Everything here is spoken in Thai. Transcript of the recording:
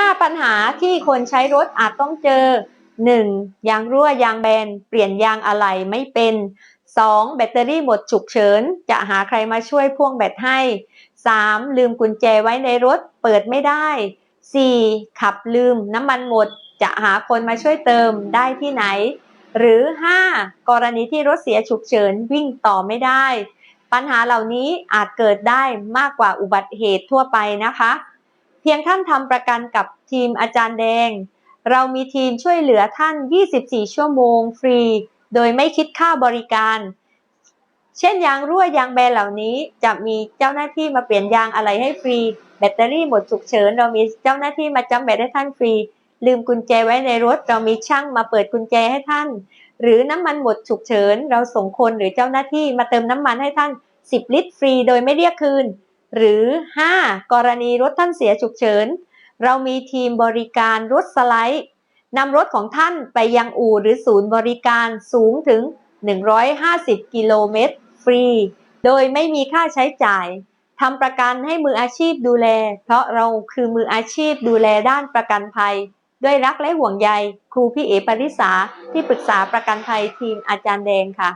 5 ปัญหาที่คนใช้รถอาจต้องเจอ 1. ยางรั่วยางแบน เปลี่ยนยางอะไหล่ไม่เป็น 2. แบตเตอรี่หมดฉุกเฉิน จะหาใครมาช่วยพ่วงแบตให้ 3. ลืมกุญแจไว้ในรถเปิดไม่ได้ 4. ขับลืมน้ำมันหมด จะหาคนมาช่วยเติมได้ที่ไหน หรือ 5. กรณีที่รถเสียฉุกเฉินวิ่งต่อไม่ได้ ปัญหาเหล่านี้อาจเกิดได้มากกว่าอุบัติเหตุทั่วไปนะคะ เพียงท่านทำประกันกับทีมอาจารย์แดง เรามีทีมช่วยเหลือท่าน 24 ชั่วโมงฟรี โดยไม่คิดค่าบริการ เช่นยางรั่วยางแบนเหล่านี้จะมีเจ้าหน้าที่มาเปลี่ยนยางอะไรให้ฟรี แบตเตอรี่หมดฉุกเฉิน เรามีเจ้าหน้าที่มาจำแบตให้ท่านฟรี ลืมกุญแจไว้ในรถ เรามีช่างมาเปิดกุญแจให้ท่าน หรือน้ำมันหมดฉุกเฉิน เราส่งคนหรือเจ้าหน้าที่มาเติมน้ำมันให้ท่าน 10 ลิตรฟรี โดยไม่เรียกคืน หรือ 5. กรณีรถท่านเสียฉุกเฉิน เรามีทีมบริการรถสไลด์นำรถของท่านไปยังอู่หรือศูนย์บริการสูงถึง 150 กิโลเมตรฟรี โดยไม่มีค่าใช้จ่ายทำประกันให้มืออาชีพดูแล เพราะเราคือมืออาชีพดูแลด้านประกันภัย ด้วยรักและห่วงใย ครูพี่เอปริสาที่ปรึกษาประกันภัยทีมอาจารย์แดงค่ะ